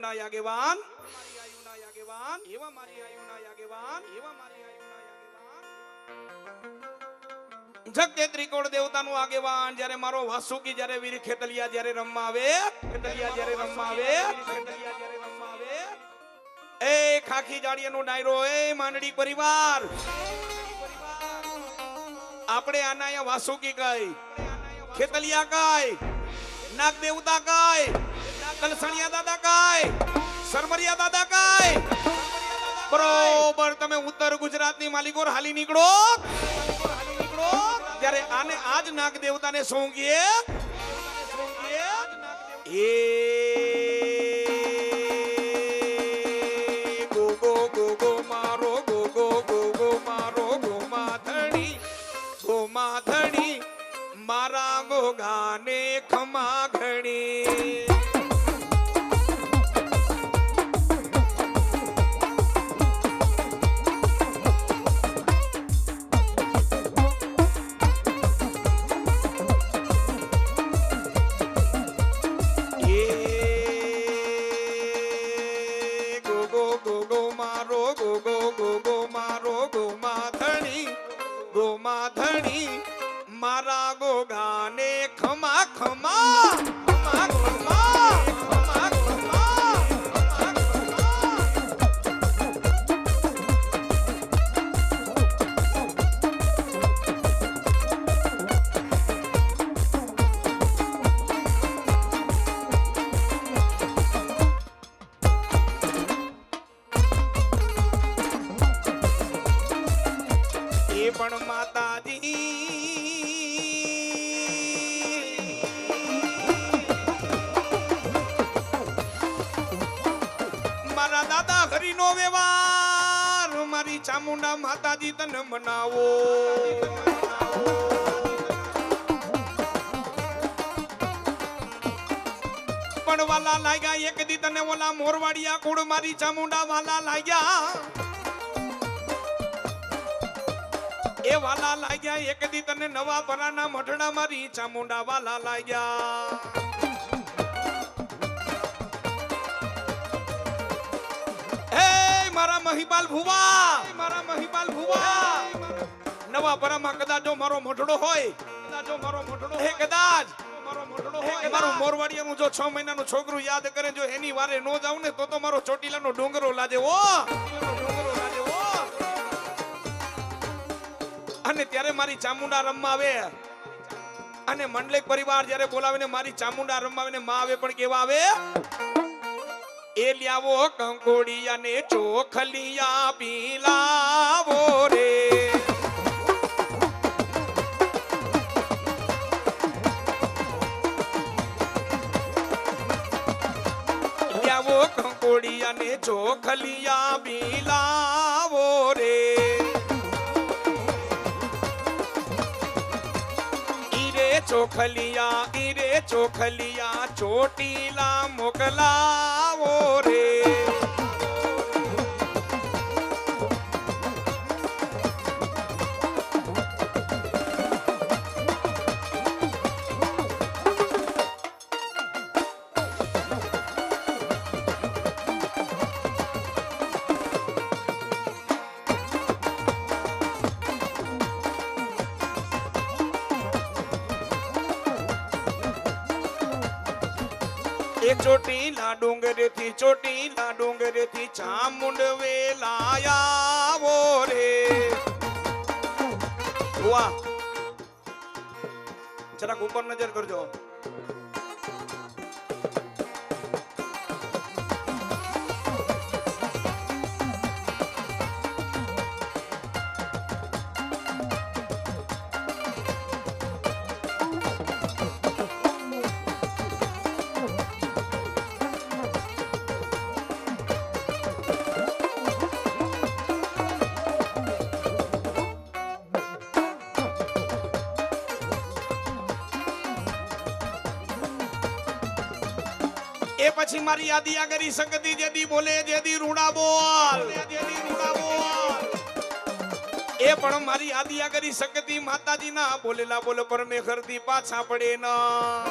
ના ત્રિકોણ દેવતાનું આગેવાન જ્યારે મારો વાસુકી જ્યારે વીર ખેતલિયા જ્યારે રમવા આવે ખેતલિયા જ્યારે રમવા આવે રમવા આવે એ ખાખી જાડિયાનો ડાયરો એ માંડડી પરિવાર આપણે આના વાસુકી કઈ ખેતલિયા કઈ નાગ દેવતા કઈ કલસણિયા દાદા કાય, સરમરિયા દાદા કાય. બરોબર, તમે ઉત્તર ગુજરાતની માલિકો હાલી નીકળો. ત્યારે આને આજ નાગ દેવતાને સોંગીએ. એ ગોગો ગોગો મારો ગોગો ગોગો મારો ગોમાધણી ગોમાધણી મારા ગોગાને ખમા ઘણી. રાગો ગાને ખમા ખમા પણ માતાજી મારી ચામુંડા માતાજી તને મનાવો. પણ વાલા લાગ્યા એક દી તને ઓલા મોરવાડિયા કુળ મારી ચામુંડા વાલા લાગ્યા. એ વાલા લાગ્યા એક દી તને નવા પરાના મઢડા મારી ચામુંડા વાલા લાગ્યા. મહિપાલ ભુવા! મારા મહિપાલ ભુવા! નવા પરામાં કદાચ જો મારો મોઢડો હોય જો મારો મોઢડો હે કદાચ. મારો મોરવાડિયાનું જો 6 મહિનાનું છોકરું યાદ કરે, જો એની વારે નો જાવ ને, તો મારો ચોટીલાનો ડુંગરો લાજે ઓ ડુંગરો અને ત્યારે મારી ચામુંડા રમવા આવે. અને મંડલિક પરિવાર જ્યારે બોલાવીને મારી ચામુંડા રમવા આવે ને, માં આવે પણ કેવા આવે? એ લ્યાવો કંકોડિયા ને ચોખલિયા પીલાવો રે. લ્યાવો કંકોડિયા અને ચોખલિયા પીલાવો રે. ઈરે ચોખલિયા ચોખલિયા ચોટીલા મોકલાવો રે. એ ચોટીલા ડુંગરેથી ચોટીલા ડુંગરેથી ચામુંડ વેલાયાવો રે. વાહ. જરાક ઉપર નજર કરજો. એ પછી મારી યાદી આગળ કરી જેદી બોલે જેદી રૂડા બોલ જેદી રૂડા બોલ. એ પણ મારી આગળ કરી શકતી માતાજી ના બોલેલા બોલ પરમેશ્વરથી પાછા પડે ના.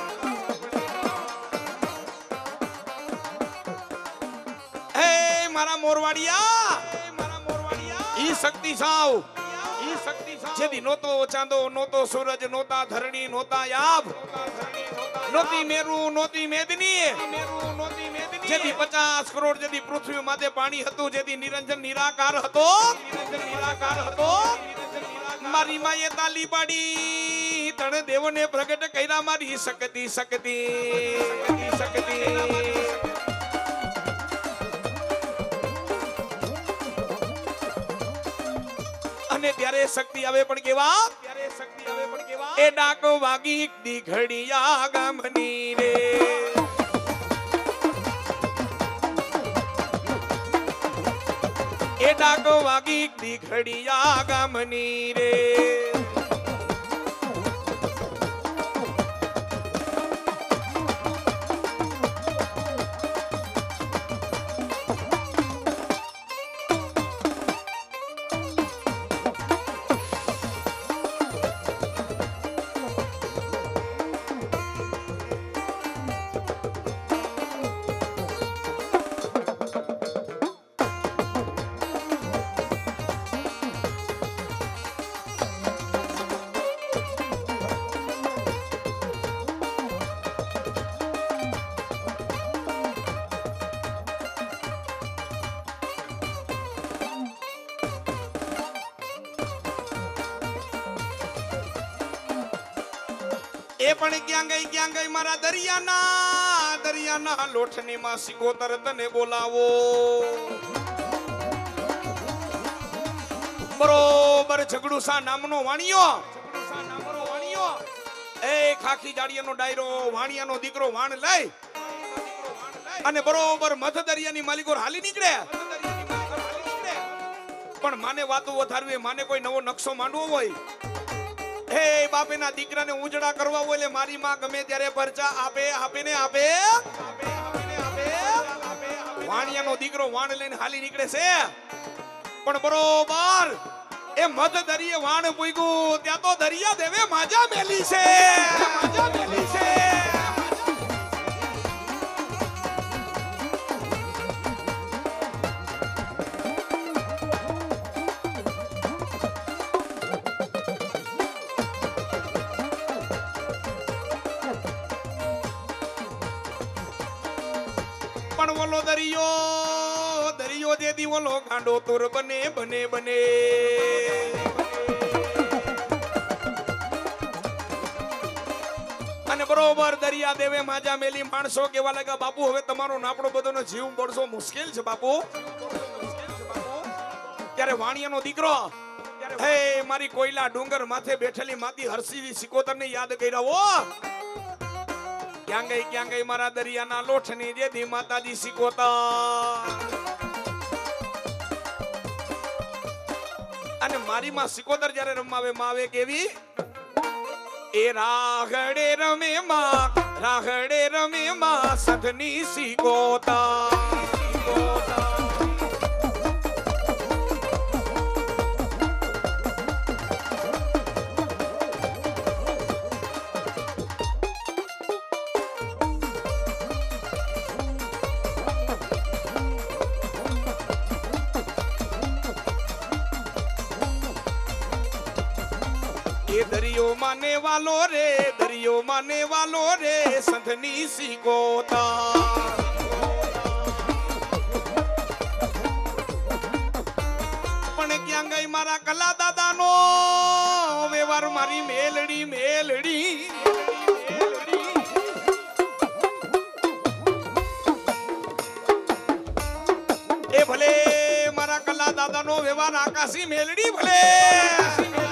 મારા મોરવાડિયા મારા મોરવાડિયા, ઈ શક્તિ સાવ. ઈ શક્તિ સાવ જેદી નોતો ચાંદો નોતો સૂરજ નોતા ધરણી નોતા યાબ નોતી મેરુ, નોતી મેદની જેથી પચાસ કરોડ જેથી પૃથ્વી માથે પાણી હતું, જેથી નિરંજન નિરાકાર હતો. નિરાકાર હતો મારી માએ તાલી પાડી તણે દેવને પ્રગટ કર્યા મારી શક્તિ શક્તિ શક્તિ. અને ત્યારે શક્તિ આવે પણ કેવા? ત્યારે શક્તિ આવે પણ એ ડાકો વાગી દી ઘડિયા ગામની રે. એ ડાકો વાગી દી ઘડિયા ગામની રે. એ પણ ક્યાં ગઈ ક્યાં ગઈ? મારા દરિયાના દરિયાના લોઠની માં સિકોતર તને બોલાવો. બરોબર ઝઘડુસા નામનો વાણિયો. એ ખાખી જાડિયાનો ડાયરો, વાણિયાનો દીકરો વાણ લઈ. અને બરોબર મધ દરિયાની માલિકો હાલી નીકળે. પણ માને વાતો વધારવી માને કોઈ નવો નકશો માંડવો હોય. હે બાપેના દીકરાને ઉજળા કરવા હોય મારી માં ગમે ત્યારે પરચા આપે આપે આપે. વાણિયાનો દીકરો વાણ લઈને હાલી નીકળે છે. પણ બરોબર, એ મધ દરિયે વાણ પૂગ્યું. ત્યાં તો દરિયા દેવે માજા મેલી છે, માજા મેલી છે. પણ ઓલો દરિયો દરિયો જે દી ઓલો ગાંડો તુર બને બને બને. અને બરોબર દરિયા દેવે માજા મેલી માણસો કેવા લાગ્યા, બાપુ, હવે તમારો નાપડો બધાનો જીવ બળસો મુશ્કેલ છે, બાપુ. ત્યારે વાણિયાનો દીકરો, હે, મારી કોયલા ડુંગર માથે બેઠેલી માતી હરસીવી સિકોતરને યાદ કર્યા, હો. ક્યાં ગઈ ક્યાં ગઈ મારા દરિયાના લોઠની જેથી માતાજી શીખોતા અને મારી માં સિકોદર જ્યારે રમાવે માવે કેવી એ રાઘડે રમે માં રાઘડે રમે માં, સધની શીખોતા. એ દરિયો માને વાલો રે દરિયો માને વાલો રે, સંધની સિંગોતા પણ ક્યાં ગઈ મારા કલા દાદાનો વ્યવહાર, મારી મેલડી મેલડી. એ ભલે મારા કલા દાદાનો વ્યવહાર આકાશી મેલડી ભલે.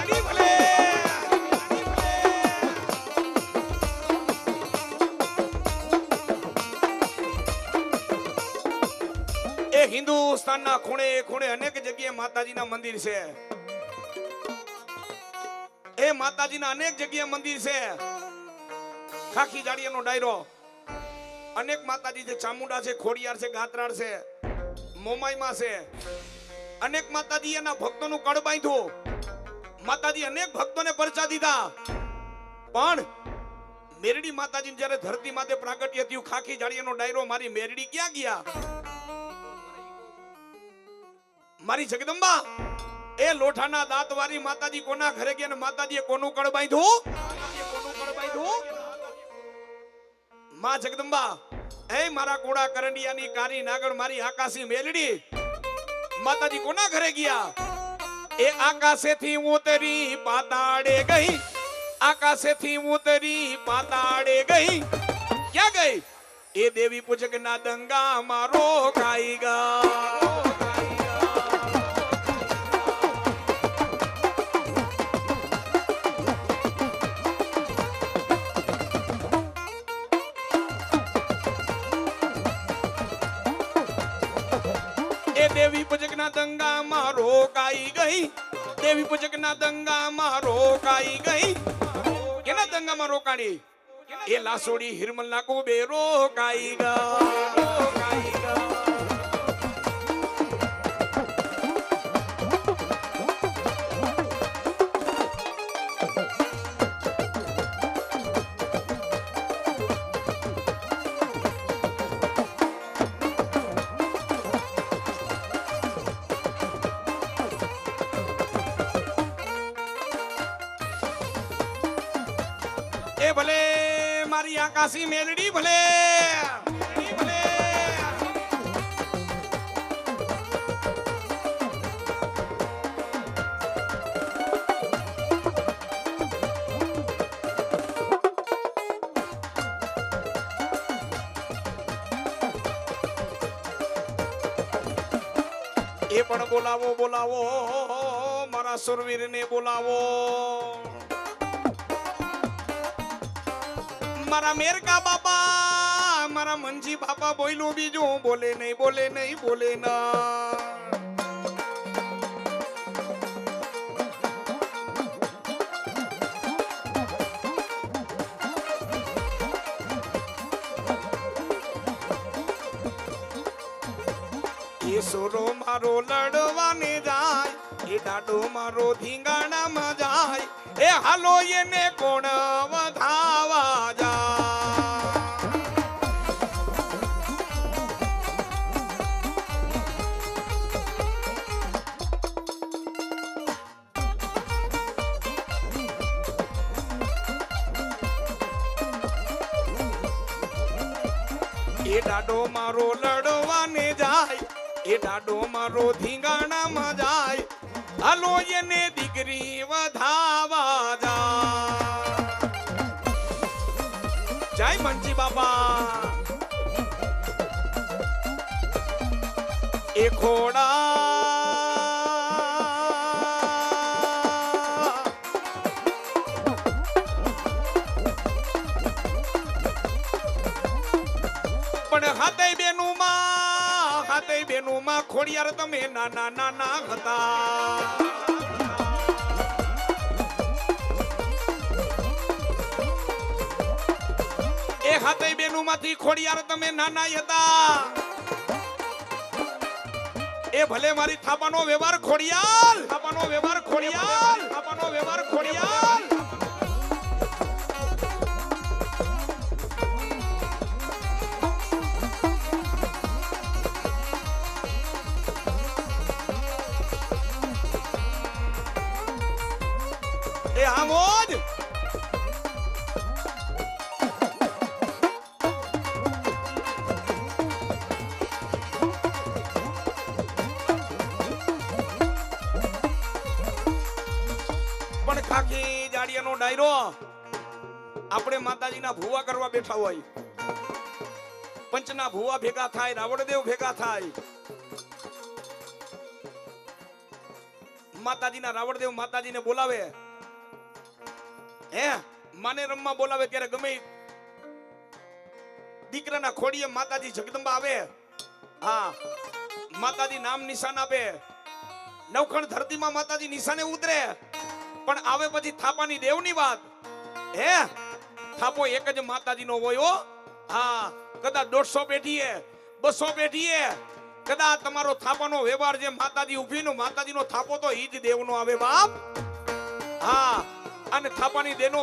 એ હિન્દુસ્તાનના ખૂણે ખૂણે અનેક જગ્યાએ માતાજીના મંદિર છે. એ માતાજીના અનેક જગ્યાએ મંદિર છે. ખાખી જાડિયાનો ડાયરો. અનેક માતાજી છે, ચામુંડા છે, ખોડિયાર છે, ગાત્રાળ છે, મોમાઈમાં છે. અનેક માતાજી એના ભક્તોનું કળ બાંધ્યું. માતાજી અનેક ભક્તોને પરચા દીધા. પણ મેરડી માતાજી જ્યારે ધરતી માથે પ્રાગટ્ય થયું, ખાખી જાડિયાનો ડાયરો મારી મેરડી ક્યાં ગયા? મારી જગદંબા, એ લોઠાના દાંત વાળી માતાજી કોના ઘરે ગયા ને માતાજીએ કોનું કળ બાંધ્યું? કોનું કળ બાંધ્યું માં જગદંબા, એ મારા કોડા કરંડિયાની કારી નાગર મારી આકાશી મેલડી. માતાજી કોના ઘરે ગયા? એ આકાશેથી ઉતરી પાતાળે ગઈ. આકાશેથી ઉતરી પાતાળે ગઈ. ક્યાં ગઈ? એ દેવી પૂજક ના દંગા મારો કાઈ ગા દેવી પૂજકના દંગામાં રોકાઈ ગઈ. દેવી પૂજકના દંગામાં રોકાઈ ગઈ. કેના દંગામાં રોકાણી? એ લાસોડી, હિરમલ ના કુબે રોકાઈ ગા. રોકાઈ ગા. ભલે. મેલડી ભલે. એ પણ બોલાવો બોલાવો. મારા સુરવીરને બોલાવો. મારા મેરકા બાપા, મારા મંજી બાપા બોલ્યું બીજું બોલે નહીં બોલે નહીં, બોલે ના. એ મારો લડવાને જાય એ દાડો મારો ધીંગાણામાં જાય. એ હાલો એને કોણ વધાવા જાય. એ દાડો મારો લડવાને જાય. એ ડાડો મારો ધીંગાણામાં જાય. હાલો એને દીકરી વધાવા જા. જય મંજી બાપા. એ ખોડા. પણ હાથે બેનું માં બેનું માં ખોડિયાર તમે નાના નાના હતા. એ હાથે બેનું માંથી ખોડિયાર તમે નાના હતા. એ ભલે મારી થાપાનો વ્યવહાર ખોડિયાલ, થાપાનો વ્યવહાર ખોડિયાલ, થાપાનો વ્યવહાર ખોડિયાલ. ડાયરો. આપણે માતાજીના ભૂવા કરવા બેઠા હોય. પંચના ભૂવા ભેગા થાય, રાવણદેવ ભેગા થાય. માતાજીના રાવણદેવ માતાજીને બોલાવે. હે, માને રમવા બોલાવે ત્યારે ગમે દીકરાના ખોડીએ માતાજી જગદંબા આવે. હા, માતાજી નામ નિશાન આપે. નવખણ ધરતીમાં માતાજી નિશાને ઉતરે. પણ આવે પછી થાપાની દેવની વાત. હે? થાપો એક જ માતાજીનો હોય હો. કદાચ દોઢસો પેઢીએ, બસો પેઢીએ. કદાચ તમારો થાપાનો વ્યવહાર જે માતાજી ઊભી નો, માતાજીનો થાપો તો ઈ જ દેવનો આવે બાપ. હા, અને થાપાની દેનો